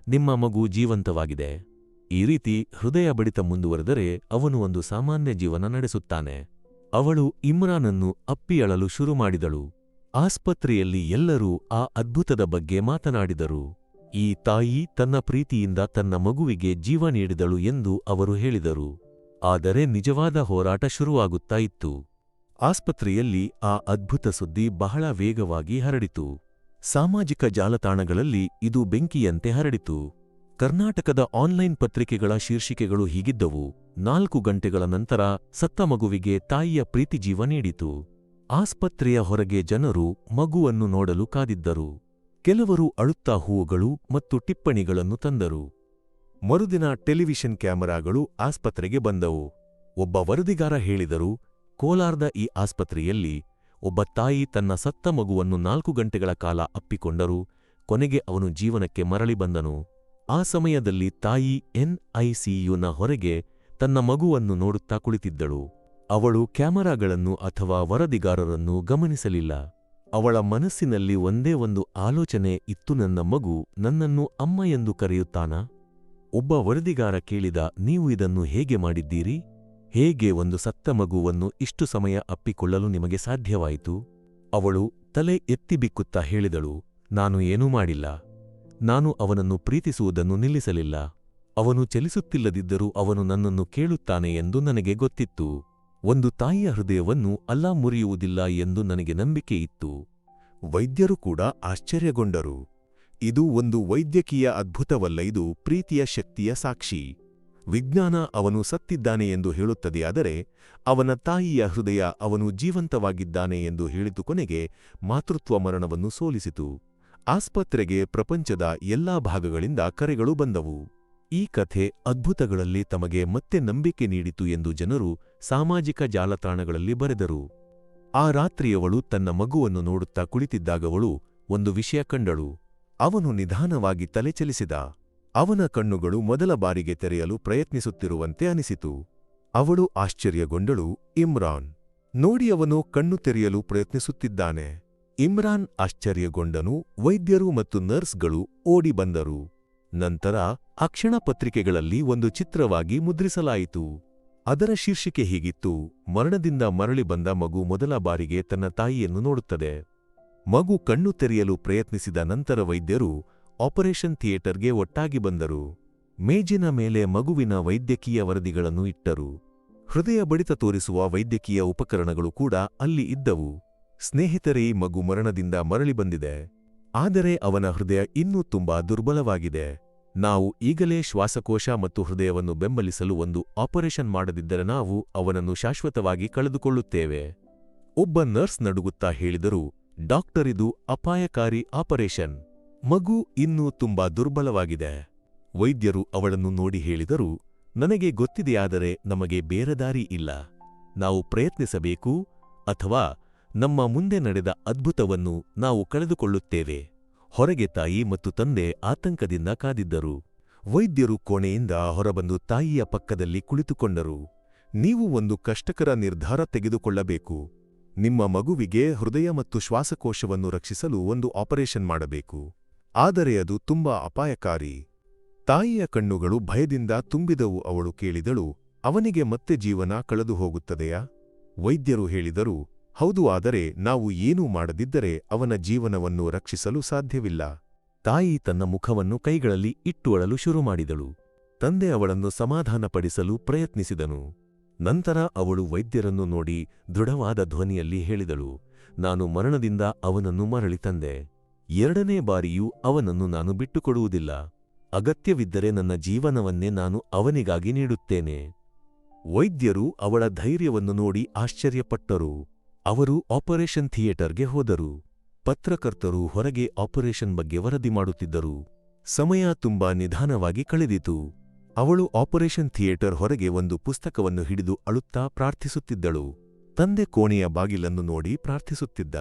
ನಿಮ್ಮ ಮಗು ಜೀವಂತವಾಗಿದೆ. ಈ ರೀತಿ ಹೃದಯ ಬಡಿತ ಮುಂದುವರೆದರೆ ಅವನು ಒಂದು ಸಾಮಾನ್ಯ ಜೀವನ ನಡೆಸುತ್ತಾನೆ. ಅವಳು ಇಮ್ರಾನನ್ನು ಅಪ್ಪಿಯಳಲು ಶುರು ಮಾಡಿದಳು. ಆಸ್ಪತ್ರೆಯಲ್ಲಿ ಎಲ್ಲರೂ ಆ ಅದ್ಭುತದ ಬಗ್ಗೆ ಮಾತನಾಡಿದರು. ಈ ತಾಯಿ ತನ್ನ ಪ್ರೀತಿಯಿಂದ ತನ್ನ ಮಗುವಿಗೆ ಜೀವ ನೀಡಿದಳು ಎಂದು ಅವರು ಹೇಳಿದರು. ಆದರೆ ನಿಜವಾದ ಹೋರಾಟ ಶುರುವಾಗುತ್ತಾ ಇತ್ತು. ಆಸ್ಪತ್ರೆಯಲ್ಲಿ ಆ ಅದ್ಭುತ ಸುದ್ದಿ ಬಹಳ ವೇಗವಾಗಿ ಹರಡಿತು. ಸಾಮಾಜಿಕ ಜಾಲತಾಣಗಳಲ್ಲಿ ಇದು ಬೆಂಕಿಯಂತೆ ಹರಡಿತು. ಕರ್ನಾಟಕದ ಆನ್ಲೈನ್ ಪತ್ರಿಕೆಗಳ ಶೀರ್ಷಿಕೆಗಳು ಹೀಗಿದ್ದವು. ನಾಲ್ಕು ಗಂಟೆಗಳ ನಂತರ ಸತ್ತ ಮಗುವಿಗೆ ತಾಯಿಯ ಪ್ರೀತಿ ಜೀವ ನೀಡಿತು. ಆಸ್ಪತ್ರೆಯ ಹೊರಗೆ ಜನರು ಮಗುವನ್ನು ನೋಡಲು ಕಾದಿದ್ದರು. ಕೆಲವರು ಅಳುತ್ತಾ ಹೂವುಗಳು ಮತ್ತು ಟಿಪ್ಪಣಿಗಳನ್ನು ತಂದರು. ಮರುದಿನ ಟೆಲಿವಿಷನ್ ಕ್ಯಾಮೆರಾಗಳು ಆಸ್ಪತ್ರೆಗೆ ಬಂದವು. ಒಬ್ಬ ವರದಿಗಾರ ಹೇಳಿದರು, ಕೋಲಾರದ ಈ ಆಸ್ಪತ್ರೆಯಲ್ಲಿ ಒಬ್ಬ ತಾಯಿ ತನ್ನ ಸತ್ತ ಮಗುವನ್ನು ನಾಲ್ಕು ಗಂಟೆಗಳ ಕಾಲ ಅಪ್ಪಿಕೊಂಡರು, ಕೊನೆಗೆ ಅವನು ಜೀವನಕ್ಕೆ ಮರಳಿ ಬಂದನು. ಆ ಸಮಯದಲ್ಲಿ ತಾಯಿ ಎನ್ಐಸಿಯುನ ಹೊರಗೆ ತನ್ನ ಮಗುವನ್ನು ನೋಡುತ್ತಾ ಕುಳಿತಿದ್ದಳು. ಅವಳು ಕ್ಯಾಮರಾಗಳನ್ನು ಅಥವಾ ವರದಿಗಾರರನ್ನು ಗಮನಿಸಲಿಲ್ಲ. ಅವಳ ಮನಸ್ಸಿನಲ್ಲಿ ಒಂದೇ ಒಂದು ಆಲೋಚನೆ ಇತ್ತು, ನನ್ನ ಮಗು ನನ್ನನ್ನು ಅಮ್ಮ ಎಂದು ಕರೆಯುತ್ತಾನಾ? ಒಬ್ಬ ವರದಿಗಾರ ಕೇಳಿದ, ನೀವು ಇದನ್ನು ಹೇಗೆ ಮಾಡಿದ್ದೀರಿ? ಹೇಗೆ ಒಂದು ಸತ್ತ ಮಗುವನ್ನು ಇಷ್ಟು ಸಮಯ ಅಪ್ಪಿಕೊಳ್ಳಲು ನಿಮಗೆ ಸಾಧ್ಯವಾಯಿತು? ಅವಳು ತಲೆ ಎತ್ತಿ ಬಿಕ್ಕುತ್ತಾ ಹೇಳಿದಳು, ನಾನು ಏನೂ ಮಾಡಿಲ್ಲ. ನಾನು ಅವನನ್ನು ಪ್ರೀತಿಸುವುದನ್ನು ನಿಲ್ಲಿಸಲಿಲ್ಲ. ಅವನು ಚಲಿಸುತ್ತಿಲ್ಲದಿದ್ದರೂ ಅವನು ನನ್ನನ್ನು ಕೇಳುತ್ತಾನೆ ಎಂದು ನನಗೆ ಗೊತ್ತಿತ್ತು. ಒಂದು ತಾಯಿಯ ಹೃದಯವನ್ನು ಅಲ್ಲಾ ಮುರಿಯುವುದಿಲ್ಲ ಎಂದು ನನಗೆ ನಂಬಿಕೆ ಇತ್ತು. ವೈದ್ಯರು ಕೂಡ ಆಶ್ಚರ್ಯಗೊಂಡರು. ಇದು ಒಂದು ವೈದ್ಯಕೀಯ ಅದ್ಭುತವಲ್ಲ, ಇದು ಪ್ರೀತಿಯ ಶಕ್ತಿಯ ಸಾಕ್ಷಿ. ವಿಜ್ಞಾನ ಅವನು ಸತ್ತಿದ್ದಾನೆ ಎಂದು ಹೇಳುತ್ತದೆಯಾದರೆ ಅವನ ತಾಯಿಯ ಹೃದಯ ಅವನು ಜೀವಂತವಾಗಿದ್ದಾನೆ ಎಂದು ಹೇಳಿತು. ಕೊನೆಗೆ ಮಾತೃತ್ವ ಮರಣವನ್ನು ಸೋಲಿಸಿತು. ಆಸ್ಪತ್ರೆಗೆ ಪ್ರಪಂಚದ ಎಲ್ಲಾ ಭಾಗಗಳಿಂದ ಕರೆಗಳು ಬಂದವು. ಈ ಕಥೆ ಅದ್ಭುತಗಳಲ್ಲಿ ತಮಗೆ ಮತ್ತೆ ನಂಬಿಕೆ ನೀಡಿತು ಎಂದು ಜನರು ಸಾಮಾಜಿಕ ಜಾಲತಾಣಗಳಲ್ಲಿ ಬರೆದರು. ಆ ರಾತ್ರಿಯವಳು ತನ್ನ ಮಗುವನ್ನು ನೋಡುತ್ತಾ ಕುಳಿತಿದ್ದಾಗವಳು ಒಂದು ವಿಷಯ ಕಂಡಳು. ಅವನು ನಿಧಾನವಾಗಿ ತಲೆಚಲಿಸಿದ. ಅವನ ಕಣ್ಣುಗಳು ಮೊದಲ ಬಾರಿಗೆ ತೆರೆಯಲು ಪ್ರಯತ್ನಿಸುತ್ತಿರುವಂತೆ ಅನಿಸಿತು. ಅವಳು ಆಶ್ಚರ್ಯಗೊಂಡಳು, ಇಮ್ರಾನ್. ನೋಡಿಯವನು ಕಣ್ಣು ತೆರೆಯಲು ಪ್ರಯತ್ನಿಸುತ್ತಿದ್ದಾನೆ. ಇಮ್ರಾನ್ ಆಶ್ಚರ್ಯಗೊಂಡನು, ವೈದ್ಯರು ಮತ್ತು ನರ್ಸ್ಗಳು ಓಡಿ ಬಂದರು. ನಂತರ ಅಕ್ಷಣ ಪತ್ರಿಕೆಗಳಲ್ಲಿ ಒಂದು ಚಿತ್ರವಾಗಿ ಮುದ್ರಿಸಲಾಯಿತು. ಅದರ ಶೀರ್ಷಿಕೆ ಹೀಗಿತ್ತು, ಮರಣದಿಂದ ಮರಳಿ ಬಂದ ಮಗು ಮೊದಲ ಬಾರಿಗೆ ತನ್ನ ತಾಯಿಯನ್ನು ನೋಡುತ್ತದೆ. ಮಗು ಕಣ್ಣು ತೆರೆಯಲು ಪ್ರಯತ್ನಿಸಿದ ನಂತರ ವೈದ್ಯರು ಆಪರೇಷನ್ ಥಿಯೇಟರ್ಗೆ ಒಟ್ಟಾಗಿ ಬಂದರು. ಮೇಜಿನ ಮೇಲೆ ಮಗುವಿನ ವೈದ್ಯಕೀಯ ವರದಿಗಳನ್ನು ಇಟ್ಟರು. ಹೃದಯ ಬಡಿತ ತೋರಿಸುವ ವೈದ್ಯಕೀಯ ಉಪಕರಣಗಳು ಕೂಡ ಅಲ್ಲಿ ಇದ್ದವು. ಸ್ನೇಹಿತರೇ ಮಗು ಮರಣದಿಂದ ಮರಳಿ ಬಂದಿದೆ. ಆದರೆ ಅವನ ಹೃದಯ ಇನ್ನೂ ತುಂಬಾ ದುರ್ಬಲವಾಗಿದೆ. ನಾವು ಈಗಲೇ ಶ್ವಾಸಕೋಶ ಮತ್ತು ಹೃದಯವನ್ನು ಬೆಂಬಲಿಸಲು ಒಂದು ಆಪರೇಷನ್ ಮಾಡದಿದ್ದರೆ ನಾವು ಅವನನ್ನು ಶಾಶ್ವತವಾಗಿ ಕಳೆದುಕೊಳ್ಳುತ್ತೇವೆ. ಒಬ್ಬ ನರ್ಸ್ ನಡುಗುತ್ತಾ ಹೇಳಿದರು ಡಾಕ್ಟರ್ ಇದು ಅಪಾಯಕಾರಿ ಆಪರೇಷನ್. ಮಗು ಇನ್ನೂ ತುಂಬಾ ದುರ್ಬಲವಾಗಿದೆ. ವೈದ್ಯರು ಅವಳನ್ನು ನೋಡಿ ಹೇಳಿದರು, ನನಗೆ ಗೊತ್ತಿದೆಯಾದರೆ ನಮಗೆ ಬೇರೆ ದಾರಿ ಇಲ್ಲ. ನಾವು ಪ್ರಯತ್ನಿಸಬೇಕು, ಅಥವಾ ನಮ್ಮ ಮುಂದೆ ನಡೆದ ಅದ್ಭುತವನ್ನು ನಾವು ಕಳೆದುಕೊಳ್ಳುತ್ತೇವೆ. ಹೊರಗೆ ತಾಯಿ ಮತ್ತು ತಂದೆ ಆತಂಕದಿಂದ ಕಾದಿದ್ದರು. ವೈದ್ಯರು ಕೋಣೆಯಿಂದ ಹೊರಬಂದು ತಾಯಿಯ ಪಕ್ಕದಲ್ಲಿ ಕುಳಿತುಕೊಂಡರು. ನೀವು ಒಂದು ಕಷ್ಟಕರ ನಿರ್ಧಾರ ತೆಗೆದುಕೊಳ್ಳಬೇಕು. ನಿಮ್ಮ ಮಗುವಿಗೆ ಹೃದಯ ಮತ್ತು ಶ್ವಾಸಕೋಶವನ್ನು ರಕ್ಷಿಸಲು ಒಂದು ಆಪರೇಷನ್ ಮಾಡಬೇಕು. ಆದರೆ ಅದು ತುಂಬಾ ಅಪಾಯಕಾರಿ. ತಾಯಿಯ ಕಣ್ಣುಗಳು ಭಯದಿಂದ ತುಂಬಿದವು ಅವಳು ಕೇಳಿದಳು, ಅವನಿಗೆ ಮತ್ತೆ ಜೀವನ ಕಳೆದು ಹೋಗುತ್ತದೆಯಾ? ವೈದ್ಯರು ಹೇಳಿದರು, ಹೌದು, ಆದರೆ ನಾವು ಏನೂ ಮಾಡದಿದ್ದರೆ ಅವನ ಜೀವನವನ್ನು ರಕ್ಷಿಸಲು ಸಾಧ್ಯವಿಲ್ಲ. ತಾಯಿ ತನ್ನ ಮುಖವನ್ನು ಕೈಗಳಲ್ಲಿ ಇಟ್ಟು ಅಳಲು ಶುರು ಮಾಡಿದಳು. ತಂದೆ ಅವಳನ್ನು ಸಮಾಧಾನಪಡಿಸಲು ಪ್ರಯತ್ನಿಸಿದನು. ನಂತರ ಅವಳು ವೈದ್ಯರನ್ನು ನೋಡಿ ದೃಢವಾದ ಧ್ವನಿಯಲ್ಲಿ ಹೇಳಿದಳು, ನಾನು ಮರಣದಿಂದ ಅವನನ್ನು ಮರಳಿ ತಂದೆ. ಎರಡನೇ ಬಾರಿಯೂ ಅವನನ್ನು ನಾನು ಬಿಟ್ಟುಕೊಡುವುದಿಲ್ಲ. ಅಗತ್ಯವಿದ್ದರೆ ನನ್ನ ಜೀವನವನ್ನೇ ನಾನು ಅವನಿಗಾಗಿ ನೀಡುತ್ತೇನೆ. ವೈದ್ಯರು ಅವಳ ಧೈರ್ಯವನ್ನು ನೋಡಿ ಆಶ್ಚರ್ಯಪಟ್ಟರು. ಅವರು ಆಪರೇಷನ್ ಥಿಯೇಟರ್ಗೆ ಹೋದರು. ಪತ್ರಕರ್ತರು ಹೊರಗೆ ಆಪರೇಷನ್ ಬಗ್ಗೆ ವರದಿ ಮಾಡುತ್ತಿದ್ದರು. ಸಮಯ ತುಂಬಾ ನಿಧಾನವಾಗಿ ಕಳೆದಿತು. ಅವಳು ಆಪರೇಷನ್ ಥಿಯೇಟರ್ ಹೊರಗೆ ಒಂದು ಪುಸ್ತಕವನ್ನು ಹಿಡಿದು ಅಳುತ್ತಾ ಪ್ರಾರ್ಥಿಸುತ್ತಿದ್ದಳು. ತಂದೆ ಕೋಣೆಯ ಬಾಗಿಲನ್ನು ನೋಡಿ ಪ್ರಾರ್ಥಿಸುತ್ತಿದ್ದ.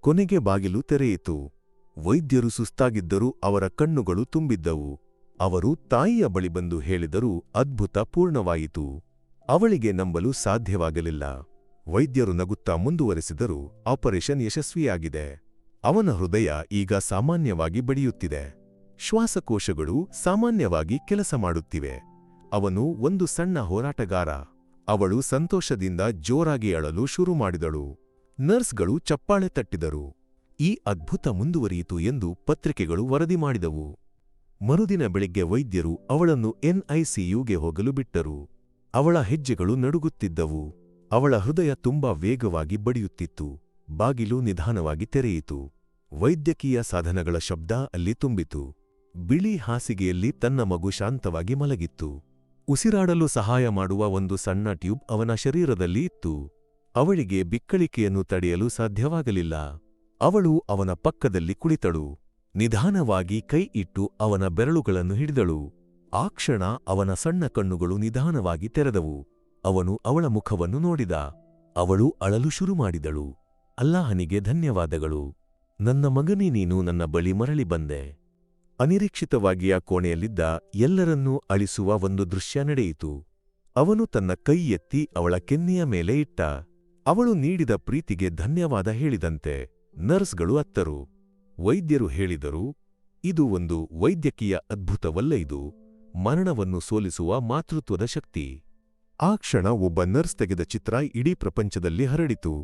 ಕೊನೆಗೆ ಬಾಗಿಲು ತೆರೆಯಿತು. ವೈದ್ಯರು ಸುಸ್ತಾಗಿದ್ದರೂ ಅವರ ಕಣ್ಣುಗಳು ತುಂಬಿದ್ದವು. ಅವರು ತಾಯಿಯ ಬಳಿ ಬಂದು ಹೇಳಿದರೂ ಅದ್ಭುತ ಪೂರ್ಣವಾಯಿತು. ಅವಳಿಗೆ ನಂಬಲು ಸಾಧ್ಯವಾಗಲಿಲ್ಲ. ವೈದ್ಯರು ನಗುತ್ತಾ ಮುಂದುವರೆಸಿದರೂ ಆಪರೇಷನ್ ಯಶಸ್ವಿಯಾಗಿದೆ. ಅವನ ಹೃದಯ ಈಗ ಸಾಮಾನ್ಯವಾಗಿ ಬಡಿಯುತ್ತಿದೆ ಶ್ವಾಸಕೋಶಗಳು ಸಾಮಾನ್ಯವಾಗಿ ಕೆಲಸ ಮಾಡುತ್ತಿವೆ. ಅವನು ಒಂದು ಸಣ್ಣ ಹೋರಾಟಗಾರ. ಅವಳು ಸಂತೋಷದಿಂದ ಜೋರಾಗಿ ಅಳಲು ಶುರು ಮಾಡಿದಳು. ನರ್ಸ್ಗಳು ಚಪ್ಪಾಳೆ ತಟ್ಟಿದರು. ಈ ಅದ್ಭುತ ಮುಂದುವರಿಯಿತು ಎಂದು ಪತ್ರಿಕೆಗಳು ವರದಿ ಮಾಡಿದವು. ಮರುದಿನ ಬೆಳಿಗ್ಗೆ ವೈದ್ಯರು ಅವಳನ್ನು ಎನ್ಐಸಿಯುಗೆ ಹೋಗಲು ಬಿಟ್ಟರು. ಅವಳ ಹೆಜ್ಜೆಗಳು ನಡುಗುತ್ತಿದ್ದವು. ಅವಳ ಹೃದಯ ತುಂಬಾ ವೇಗವಾಗಿ ಬಡಿಯುತ್ತಿತ್ತು. ಬಾಗಿಲು ನಿಧಾನವಾಗಿ ತೆರೆಯಿತು. ವೈದ್ಯಕೀಯ ಸಾಧನಗಳ ಶಬ್ದ ಅಲ್ಲಿ ತುಂಬಿತು. ಬಿಳಿ ಹಾಸಿಗೆಯಲ್ಲಿ ತನ್ನ ಮಗು ಶಾಂತವಾಗಿ ಮಲಗಿತ್ತು. ಉಸಿರಾಡಲು ಸಹಾಯ ಮಾಡುವ ಒಂದು ಸಣ್ಣ ಟ್ಯೂಬ್ ಅವನ ಶರೀರದಲ್ಲಿ ಇತ್ತು. ಅವಳಿಗೆ ಬಿಕ್ಕಳಿಕೆಯನ್ನು ತಡೆಯಲು ಸಾಧ್ಯವಾಗಲಿಲ್ಲ. ಅವಳು ಅವನ ಪಕ್ಕದಲ್ಲಿ ಕುಳಿತಳು. ನಿಧಾನವಾಗಿ ಕೈ ಇಟ್ಟು ಅವನ ಬೆರಳುಗಳನ್ನು ಹಿಡಿದಳು. ಆ ಕ್ಷಣ ಅವನ ಸಣ್ಣ ಕಣ್ಣುಗಳು ನಿಧಾನವಾಗಿ ತೆರೆದವು. ಅವನು ಅವಳ ಮುಖವನ್ನು ನೋಡಿದ. ಅವಳು ಅಳಲು ಶುರು ಮಾಡಿದಳು. ಅಲ್ಲಾಹನಿಗೆ ಧನ್ಯವಾದಗಳು. ನನ್ನ ಮಗನೇ ನೀನು ನನ್ನ ಬಳಿ ಮರಳಿ ಬಂದೆ. ಅನಿರೀಕ್ಷಿತವಾಗಿ ಆ ಕೋಣೆಯಲ್ಲಿದ್ದ ಎಲ್ಲರನ್ನೂ ಅಳಿಸುವ ಒಂದು ದೃಶ್ಯ ನಡೆಯಿತು. ಅವನು ತನ್ನ ಕೈ ಎತ್ತಿ ಅವಳ ಕೆನ್ನೆಯ ಮೇಲೆ ಇಟ್ಟ. ಅವಳು ನೀಡಿದ ಪ್ರೀತಿಗೆ ಧನ್ಯವಾದ ಹೇಳಿದಂತೆ ನರ್ಸ್ಗಳು ಅತ್ತರು. ವೈದ್ಯರು ಹೇಳಿದರು, ಇದು ಒಂದು ವೈದ್ಯಕೀಯ ಅದ್ಭುತವಲ್ಲ ಇದು. ಮರಣವನ್ನು ಸೋಲಿಸುವ ಮಾತೃತ್ವದ ಶಕ್ತಿ. ಆ ಕ್ಷಣ ಒಬ್ಬ ನರ್ಸ್ ತೆಗೆದ ಚಿತ್ರ ಇಡೀ ಪ್ರಪಂಚದಲ್ಲಿ ಹರಡಿತು.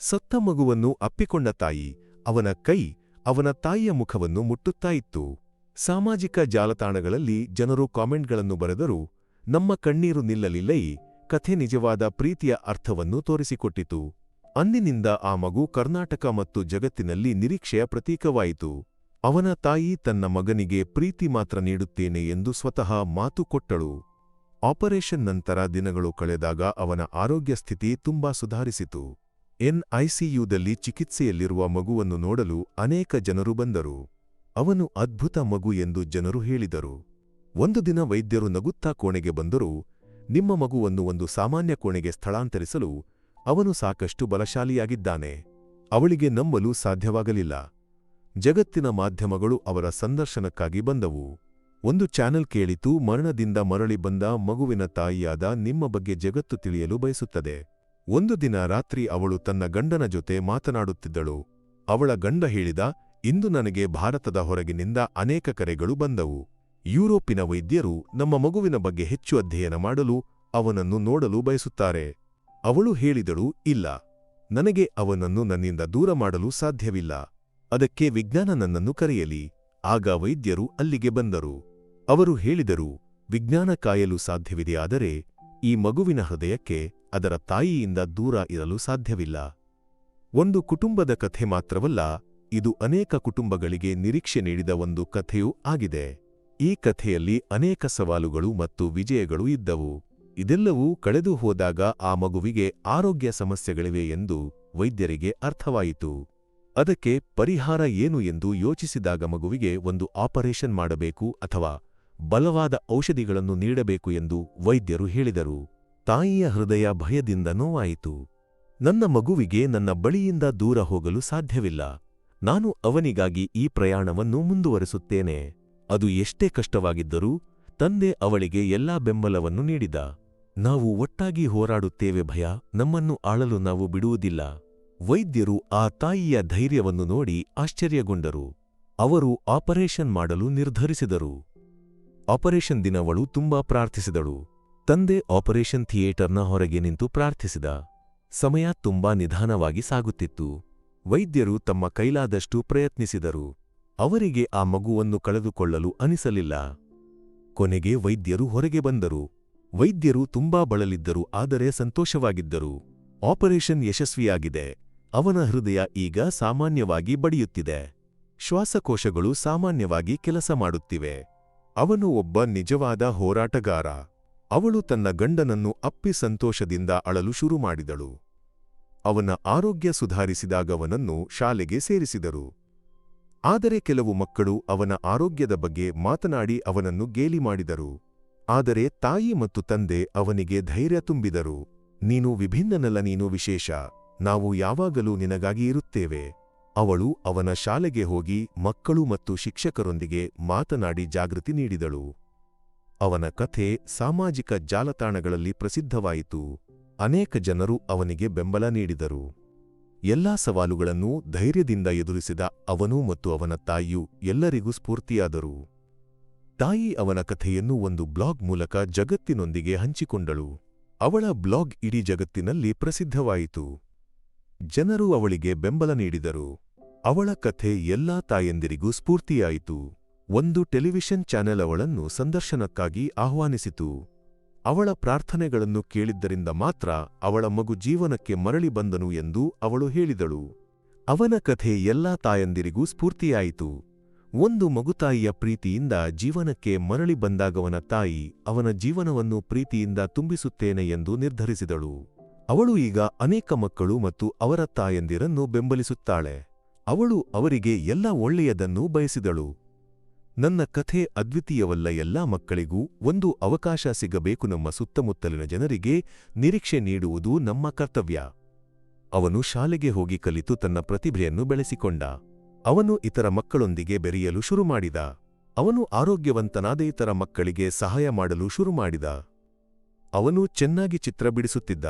ಸತ್ತ ಮಗುವನ್ನು ಅಪ್ಪಿಕೊಂಡ ತಾಯಿ ಅವನ ಕೈ ಅವನ ತಾಯಿಯ ಮುಖವನ್ನು ಮುಟ್ಟುತ್ತಾ ಇತ್ತು. ಸಾಮಾಜಿಕ ಜಾಲತಾಣಗಳಲ್ಲಿ ಜನರು ಕಾಮೆಂಟ್ಗಳನ್ನು ಬರೆದರೂ ನಮ್ಮ ಕಣ್ಣೀರು ನಿಲ್ಲಲಿಲ್ಲೈ ಕಥೆ ನಿಜವಾದ ಪ್ರೀತಿಯ ಅರ್ಥವನ್ನು ತೋರಿಸಿಕೊಟ್ಟಿತು. ಅಂದಿನಿಂದ ಆ ಮಗು ಕರ್ನಾಟಕ ಮತ್ತು ಜಗತ್ತಿನಲ್ಲಿ ನಿರೀಕ್ಷೆಯ ಪ್ರತೀಕವಾಯಿತು. ಅವನ ತಾಯಿ ತನ್ನ ಮಗನಿಗೆ ಪ್ರೀತಿ ಮಾತ್ರ ನೀಡುತ್ತೇನೆ ಎಂದು ಸ್ವತಃ ಮಾತು ಕೊಟ್ಟಳು. ಆಪರೇಷನ್ ನಂತರ ದಿನಗಳು ಕಳೆದಾಗ ಅವನ ಆರೋಗ್ಯ ಸ್ಥಿತಿ ತುಂಬಾ ಸುಧಾರಿಸಿತು. ಎನ್ಐಸಿಯುದಲ್ಲಿ ಚಿಕಿತ್ಸೆಯಲ್ಲಿರುವ ಮಗುವನ್ನು ನೋಡಲು ಅನೇಕ ಜನರು ಬಂದರು. ಅವನು ಅದ್ಭುತ ಮಗು ಎಂದು ಜನರು ಹೇಳಿದರು. ಒಂದು ದಿನ ವೈದ್ಯರು ನಗುತ್ತಾ ಕೋಣೆಗೆ ಬಂದರೂ ನಿಮ್ಮ ಮಗುವನ್ನು ಒಂದು ಸಾಮಾನ್ಯ ಕೋಣೆಗೆ ಸ್ಥಳಾಂತರಿಸಲು ಅವನು ಸಾಕಷ್ಟು ಬಲಶಾಲಿಯಾಗಿದ್ದಾನೆ. ಅವಳಿಗೆ ನಂಬಲು ಸಾಧ್ಯವಾಗಲಿಲ್ಲ. ಜಗತ್ತಿನ ಮಾಧ್ಯಮಗಳು ಅವರ ಸಂದರ್ಶನಕ್ಕಾಗಿ ಬಂದವು. ಒಂದು ಚಾನೆಲ್ ಕೇಳಿತು, ಮರಣದಿಂದ ಮರಳಿ ಬಂದ ಮಗುವಿನ ತಾಯಿಯಾದ ನಿಮ್ಮ ಬಗ್ಗೆ ಜಗತ್ತು ತಿಳಿಯಲು ಬಯಸುತ್ತದೆ. ಒಂದು ದಿನ ರಾತ್ರಿ ಅವಳು ತನ್ನ ಗಂಡನ ಜೊತೆ ಮಾತನಾಡುತ್ತಿದ್ದಳು. ಅವಳ ಗಂಡ ಹೇಳಿದ ಇಂದು ನನಗೆ ಭಾರತದ ಹೊರಗಿನಿಂದ ಅನೇಕ ಕರೆಗಳು ಬಂದವು. ಯುರೋಪಿನ ವೈದ್ಯರು ನಮ್ಮ ಮಗುವಿನ ಬಗ್ಗೆ ಹೆಚ್ಚು ಅಧ್ಯಯನ ಮಾಡಲು ಅವನನ್ನು ನೋಡಲು ಬಯಸುತ್ತಾರೆ. ಅವಳು ಹೇಳಿದಳು, ಇಲ್ಲ. ನನಗೆ ಅವನನ್ನು ನನ್ನಿಂದ ದೂರ ಮಾಡಲು ಸಾಧ್ಯವಿಲ್ಲ. ಅದಕ್ಕೆ ವಿಜ್ಞಾನ ನನ್ನನ್ನು ಕರೆಯಲಿ. ಆಗ ವೈದ್ಯರು ಅಲ್ಲಿಗೆ ಬಂದರು. ಅವರು ಹೇಳಿದರು, ವಿಜ್ಞಾನ ಕಾಯಲು ಸಾಧ್ಯವಿದೆಯಾದರೆ ಈ ಮಗುವಿನ ಹೃದಯಕ್ಕೆ ಅದರ ತಾಯಿಯಿಂದ ದೂರ ಇರಲು ಸಾಧ್ಯವಿಲ್ಲ. ಒಂದು ಕುಟುಂಬದ ಕಥೆ ಮಾತ್ರವಲ್ಲ ಇದು ಅನೇಕ ಕುಟುಂಬಗಳಿಗೆ ನಿರೀಕ್ಷೆ ನೀಡಿದ ಒಂದು ಕಥೆಯೂ ಆಗಿದೆ. ಈ ಕಥೆಯಲ್ಲಿ ಅನೇಕ ಸವಾಲುಗಳು ಮತ್ತು ವಿಜಯಗಳು ಇದ್ದವು. ಇದೆಲ್ಲವೂ ಕಳೆದು ಹೋದಾಗ ಆ ಮಗುವಿಗೆ ಆರೋಗ್ಯ ಸಮಸ್ಯೆಗಳಿವೆ ಎಂದು ವೈದ್ಯರಿಗೆ ಅರ್ಥವಾಯಿತು. ಅದಕ್ಕೆ ಪರಿಹಾರ ಏನು ಎಂದು ಯೋಚಿಸಿದಾಗ ಮಗುವಿಗೆ ಒಂದು ಆಪರೇಷನ್ ಮಾಡಬೇಕು ಅಥವಾ ಬಲವಾದ ಔಷಧಿಗಳನ್ನು ನೀಡಬೇಕು ಎಂದು ವೈದ್ಯರು ಹೇಳಿದರು. ತಾಯಿಯ ಹೃದಯ ಭಯದಿಂದ ನೋವಾಯಿತು. ನನ್ನ ಮಗುವಿಗೆ ನನ್ನ ಬಳಿಯಿಂದ ದೂರ ಹೋಗಲು ಸಾಧ್ಯವಿಲ್ಲ. ನಾನು ಅವನಿಗಾಗಿ ಈ ಪ್ರಯಾಣವನ್ನು ಮುಂದುವರೆಸುತ್ತೇನೆ. ಅದು ಎಷ್ಟೇ ಕಷ್ಟವಾಗಿದ್ದರೂ ತಂದೆ ಅವಳಿಗೆ ಎಲ್ಲಾ ಬೆಂಬಲವನ್ನು ನೀಡಿದ. ನಾವು ಒಟ್ಟಾಗಿ ಹೋರಾಡುತ್ತೇವೆ ಭಯ, ನಮ್ಮನ್ನು ಆಳಲು ನಾವು ಬಿಡುವುದಿಲ್ಲ. ವೈದ್ಯರು ಆ ತಾಯಿಯ ಧೈರ್ಯವನ್ನು ನೋಡಿ ಆಶ್ಚರ್ಯಗೊಂಡರು. ಅವರು ಆಪರೇಷನ್ ಮಾಡಲು ನಿರ್ಧರಿಸಿದರು. ಆಪರೇಷನ್ ದಿನವಳು ತುಂಬಾ ಪ್ರಾರ್ಥಿಸಿದಳು. ತಂದೆ ಆಪರೇಷನ್ ಥಿಯೇಟರ್ನ ಹೊರಗೆ ನಿಂತು ಪ್ರಾರ್ಥಿಸಿದ. ಸಮಯ ತುಂಬಾ ನಿಧಾನವಾಗಿ ಸಾಗುತ್ತಿತ್ತು. ವೈದ್ಯರು ತಮ್ಮ ಕೈಲಾದಷ್ಟು ಪ್ರಯತ್ನಿಸಿದರು. ಅವರಿಗೆ ಆ ಮಗುವನ್ನು ಕಳೆದುಕೊಳ್ಳಲು ಅನಿಸಲಿಲ್ಲ. ಕೊನೆಗೆ ವೈದ್ಯರು ಹೊರಗೆ ಬಂದರು. ವೈದ್ಯರು ತುಂಬಾ ಬಳಲಿದ್ದರು, ಆದರೆ ಸಂತೋಷವಾಗಿದ್ದರು. ಆಪರೇಷನ್ ಯಶಸ್ವಿಯಾಗಿದೆ. ಅವನ ಹೃದಯ ಈಗ ಸಾಮಾನ್ಯವಾಗಿ ಬಡಿಯುತ್ತಿದೆ. ಶ್ವಾಸಕೋಶಗಳು ಸಾಮಾನ್ಯವಾಗಿ ಕೆಲಸ ಮಾಡುತ್ತಿವೆ. ಅವನು ಒಬ್ಬ ನಿಜವಾದ ಹೋರಾಟಗಾರ. ಅವಳು ತನ್ನ ಗಂಡನನ್ನು ಅಪ್ಪಿ ಸಂತೋಷದಿಂದ ಅಳಲು ಶುರು ಮಾಡಿದಳು. ಅವನ ಆರೋಗ್ಯ ಸುಧಾರಿಸಿದಾಗವನನ್ನು ಶಾಲೆಗೆ ಸೇರಿಸಿದರು. ಆದರೆ ಕೆಲವು ಮಕ್ಕಳು ಅವನ ಆರೋಗ್ಯದ ಬಗ್ಗೆ ಮಾತನಾಡಿ ಅವನನ್ನು ಗೇಲಿ ಮಾಡಿದರು. ಆದರೆ ತಾಯಿ ಮತ್ತು ತಂದೆ ಅವನಿಗೆ ಧೈರ್ಯ ತುಂಬಿದರು. ನೀನು ವಿಭಿನ್ನನಲ್ಲ, ನೀನು ವಿಶೇಷ. ನಾವು ಯಾವಾಗಲೂ ನಿನಗಾಗಿ ಇರುತ್ತೇವೆ. ಅವಳು ಅವನ ಶಾಲೆಗೆ ಹೋಗಿ ಮಕ್ಕಳು ಮತ್ತು ಶಿಕ್ಷಕರೊಂದಿಗೆ ಮಾತನಾಡಿ ಜಾಗೃತಿ ನೀಡಿದಳು. ಅವನ ಕಥೆ ಸಾಮಾಜಿಕ ಜಾಲತಾಣಗಳಲ್ಲಿ ಪ್ರಸಿದ್ಧವಾಯಿತು. ಅನೇಕ ಜನರು ಅವನಿಗೆ ಬೆಂಬಲ ನೀಡಿದರು. ಎಲ್ಲಾ ಸವಾಲುಗಳನ್ನು ಧೈರ್ಯದಿಂದ ಎದುರಿಸಿದ ಅವನು ಮತ್ತು ಅವನ ತಾಯಿಯು ಎಲ್ಲರಿಗೂ ಸ್ಫೂರ್ತಿಯಾದರು. ತಾಯಿ ಅವನ ಕಥೆಯನ್ನು ಒಂದು ಬ್ಲಾಗ್ ಮೂಲಕ ಜಗತ್ತಿನೊಂದಿಗೆ ಹಂಚಿಕೊಂಡಳು. ಅವಳ ಬ್ಲಾಗ್ ಇಡೀ ಜಗತ್ತಿನಲ್ಲಿ ಪ್ರಸಿದ್ಧವಾಯಿತು. ಜನರು ಅವಳಿಗೆ ಬೆಂಬಲ ನೀಡಿದರು. ಅವಳ ಕಥೆ ಎಲ್ಲಾ ತಾಯಂದಿರಿಗೂ ಸ್ಫೂರ್ತಿಯಾಯಿತು. ಒಂದು ಟೆಲಿವಿಷನ್ ಚಾನೆಲ್ ಅವಳನ್ನು ಸಂದರ್ಶನಕ್ಕಾಗಿ ಆಹ್ವಾನಿಸಿತು. ಅವಳ ಪ್ರಾರ್ಥನೆಗಳನ್ನು ಕೇಳಿದ್ದರಿಂದ ಮಾತ್ರ ಅವಳ ಮಗು ಜೀವನಕ್ಕೆ ಮರಳಿ ಬಂದನು ಎಂದು ಅವಳು ಹೇಳಿದಳು. ಅವನ ಕಥೆ ಎಲ್ಲಾ ತಾಯಂದಿರಿಗೂ ಸ್ಫೂರ್ತಿಯಾಯಿತು. ಒಂದು ಮಗುತಾಯಿಯ ಪ್ರೀತಿಯಿಂದ ಜೀವನಕ್ಕೆ ಮರಳಿ ಬಂದಾಗವನ ತಾಯಿ ಅವನ ಜೀವನವನ್ನು ಪ್ರೀತಿಯಿಂದ ತುಂಬಿಸುತ್ತೇನೆ ಎಂದು ನಿರ್ಧರಿಸಿದಳು. ಅವಳು ಈಗ ಅನೇಕ ಮಕ್ಕಳು ಮತ್ತು ಅವರ ತಾಯಂದಿರನ್ನು ಬೆಂಬಲಿಸುತ್ತಾಳೆ. ಅವಳು ಅವರಿಗೆ ಎಲ್ಲ ಒಳ್ಳೆಯದನ್ನೂ ಬಯಸಿದಳು. ನನ್ನ ಕಥೆ ಅದ್ವಿತೀಯವಲ್ಲ ಎಲ್ಲಾ ಮಕ್ಕಳಿಗೂ. ಒಂದು ಅವಕಾಶ ಸಿಗಬೇಕು ನಮ್ಮ ಸುತ್ತಮುತ್ತಲಿನ ಜನರಿಗೆ ನಿರೀಕ್ಷೆ ನೀಡುವುದು ನಮ್ಮ ಕರ್ತವ್ಯ. ಅವನು ಶಾಲೆಗೆ ಹೋಗಿ ಕಲಿತು ತನ್ನ ಪ್ರತಿಭೆಯನ್ನು ಬೆಳೆಸಿಕೊಂಡ. ಅವನು ಇತರ ಮಕ್ಕಳೊಂದಿಗೆ ಬೆರೆಯಲು ಶುರು ಮಾಡಿದ. ಅವನು ಆರೋಗ್ಯವಂತನಾದ ಇತರ ಮಕ್ಕಳಿಗೆ ಸಹಾಯ ಮಾಡಲು ಶುರು ಮಾಡಿದ. ಅವನು ಚೆನ್ನಾಗಿ ಚಿತ್ರ ಬಿಡಿಸುತ್ತಿದ್ದ.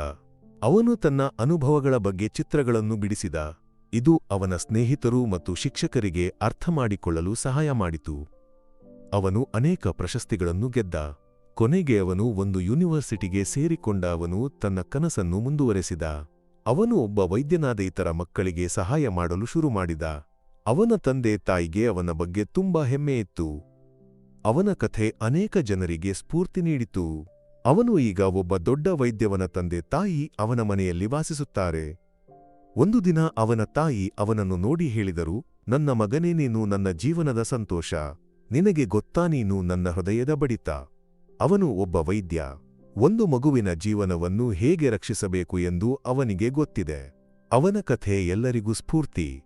ಅವನು ತನ್ನ ಅನುಭವಗಳ ಬಗ್ಗೆ ಚಿತ್ರಗಳನ್ನು ಬಿಡಿಸಿದ. ಇದು ಅವನ ಸ್ನೇಹಿತರು ಮತ್ತು ಶಿಕ್ಷಕರಿಗೆ ಅರ್ಥಮಾಡಿಕೊಳ್ಳಲು ಸಹಾಯ ಮಾಡಿತು. ಅವನು ಅನೇಕ ಪ್ರಶಸ್ತಿಗಳನ್ನು ಗೆದ್ದ. ಕೊನೆಗೆ ಅವನು ಒಂದು ಯೂನಿವರ್ಸಿಟಿಗೆ ಸೇರಿಕೊಂಡ ಅವನು ತನ್ನ ಕನಸನ್ನು ಮುಂದುವರೆಸಿದ. ಅವನು ಒಬ್ಬ ವೈದ್ಯನಾದ ಇತರ ಮಕ್ಕಳಿಗೆ ಸಹಾಯ ಮಾಡಲು ಶುರು ಮಾಡಿದ. ಅವನ ತಂದೆ ತಾಯಿಗೆ ಅವನ ಬಗ್ಗೆ ತುಂಬಾ ಹೆಮ್ಮೆಯಿತ್ತು ಅವನ ಕಥೆ ಅನೇಕ ಜನರಿಗೆ ಸ್ಫೂರ್ತಿ ನೀಡಿತು. ಅವನು ಈಗ ಒಬ್ಬ ದೊಡ್ಡ ವೈದ್ಯವನ ತಂದೆ ತಾಯಿ ಅವನ ಮನೆಯಲ್ಲಿ ವಾಸಿಸುತ್ತಾರೆ. ಒಂದು ದಿನ ಅವನ ತಾಯಿ ಅವನನ್ನು ನೋಡಿ ಹೇಳಿದರು, ನನ್ನ ಮಗನೇ, ನೀನು ನನ್ನ ಜೀವನದ ಸಂತೋಷ. ನಿನಗೆ ಗೊತ್ತಾ ನೀನು ನನ್ನ ಹೃದಯದ ಬಡಿತ. ಅವನು ಒಬ್ಬ ವೈದ್ಯ. ಒಂದು ಮಗುವಿನ ಜೀವನವನ್ನು ಹೇಗೆ ರಕ್ಷಿಸಬೇಕು ಎಂದು ಅವನಿಗೆ ಗೊತ್ತಿದೆ. ಅವನ ಕಥೆ ಎಲ್ಲರಿಗೂ ಸ್ಫೂರ್ತಿ.